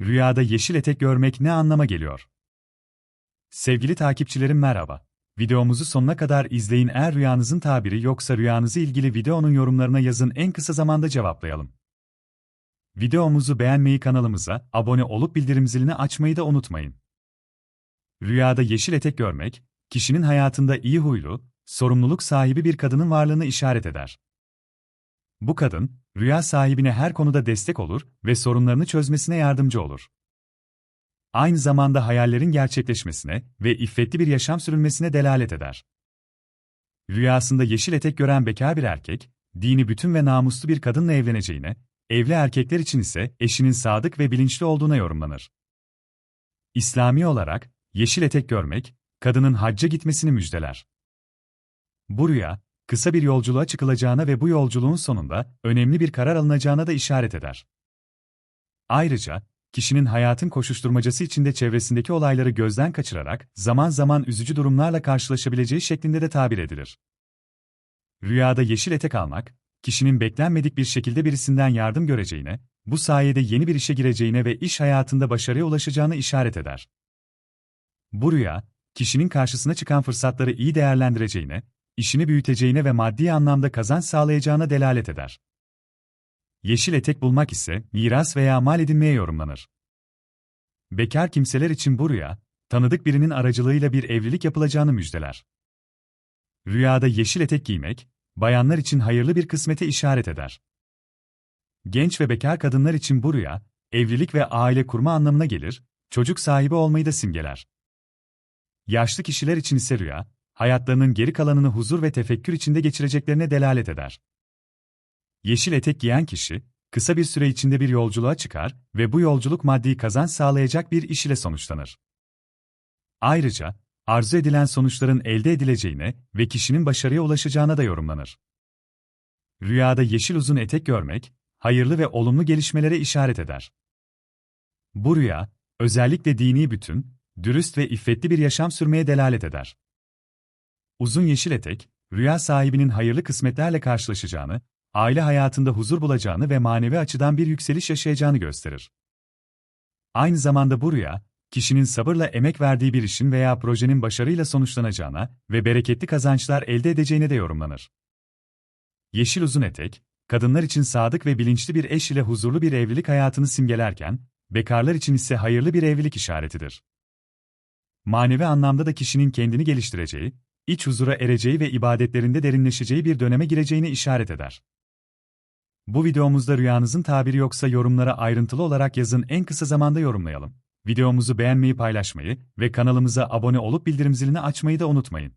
Rüyada yeşil etek görmek ne anlama geliyor? Sevgili takipçilerim merhaba. Videomuzu sonuna kadar izleyin eğer rüyanızın tabiri yoksa rüyanızı ilgili videonun yorumlarına yazın en kısa zamanda cevaplayalım. Videomuzu beğenmeyi kanalımıza, abone olup bildirim zilini açmayı da unutmayın. Rüyada yeşil etek görmek, kişinin hayatında iyi huylu, sorumluluk sahibi bir kadının varlığını işaret eder. Bu kadın, rüya sahibine her konuda destek olur ve sorunlarını çözmesine yardımcı olur. Aynı zamanda hayallerin gerçekleşmesine ve iffetli bir yaşam sürülmesine delalet eder. Rüyasında yeşil etek gören bekar bir erkek, dini bütün ve namuslu bir kadınla evleneceğine, evli erkekler için ise eşinin sadık ve bilinçli olduğuna yorumlanır. İslami olarak, yeşil etek görmek, kadının hacca gitmesini müjdeler. Bu rüya, kısa bir yolculuğa çıkılacağına ve bu yolculuğun sonunda önemli bir karar alınacağına da işaret eder. Ayrıca, kişinin hayatın koşuşturmacası içinde çevresindeki olayları gözden kaçırarak zaman zaman üzücü durumlarla karşılaşabileceği şeklinde de tabir edilir. Rüyada yeşil etek almak, kişinin beklenmedik bir şekilde birisinden yardım göreceğine, bu sayede yeni bir işe gireceğine ve iş hayatında başarıya ulaşacağını işaret eder. Bu rüya, kişinin karşısına çıkan fırsatları iyi değerlendireceğine, işini büyüteceğine ve maddi anlamda kazanç sağlayacağına delalet eder. Yeşil etek bulmak ise miras veya mal edinmeye yorumlanır. Bekar kimseler için bu rüya, tanıdık birinin aracılığıyla bir evlilik yapılacağını müjdeler. Rüyada yeşil etek giymek, bayanlar için hayırlı bir kısmete işaret eder. Genç ve bekar kadınlar için bu rüya, evlilik ve aile kurma anlamına gelir, çocuk sahibi olmayı da simgeler. Yaşlı kişiler için ise rüya, hayatlarının geri kalanını huzur ve tefekkür içinde geçireceklerine delalet eder. Yeşil etek giyen kişi, kısa bir süre içinde bir yolculuğa çıkar ve bu yolculuk maddi kazanç sağlayacak bir iş ile sonuçlanır. Ayrıca, arzu edilen sonuçların elde edileceğine ve kişinin başarıya ulaşacağına da yorumlanır. Rüyada yeşil uzun etek görmek, hayırlı ve olumlu gelişmelere işaret eder. Bu rüya, özellikle dini bütün, dürüst ve iffetli bir yaşam sürmeye delalet eder. Uzun yeşil etek, rüya sahibinin hayırlı kısmetlerle karşılaşacağını, aile hayatında huzur bulacağını ve manevi açıdan bir yükseliş yaşayacağını gösterir. Aynı zamanda bu rüya, kişinin sabırla emek verdiği bir işin veya projenin başarıyla sonuçlanacağına ve bereketli kazançlar elde edeceğine de yorumlanır. Yeşil uzun etek, kadınlar için sadık ve bilinçli bir eş ile huzurlu bir evlilik hayatını simgelerken, bekarlar için ise hayırlı bir evlilik işaretidir. Manevi anlamda da kişinin kendini geliştireceği, iç huzura ereceği ve ibadetlerinde derinleşeceği bir döneme gireceğini işaret eder. Bu videomuzda rüyanızın tabiri yoksa yorumlara ayrıntılı olarak yazın en kısa zamanda yorumlayalım. Videomuzu beğenmeyi paylaşmayı ve kanalımıza abone olup bildirim zilini açmayı da unutmayın.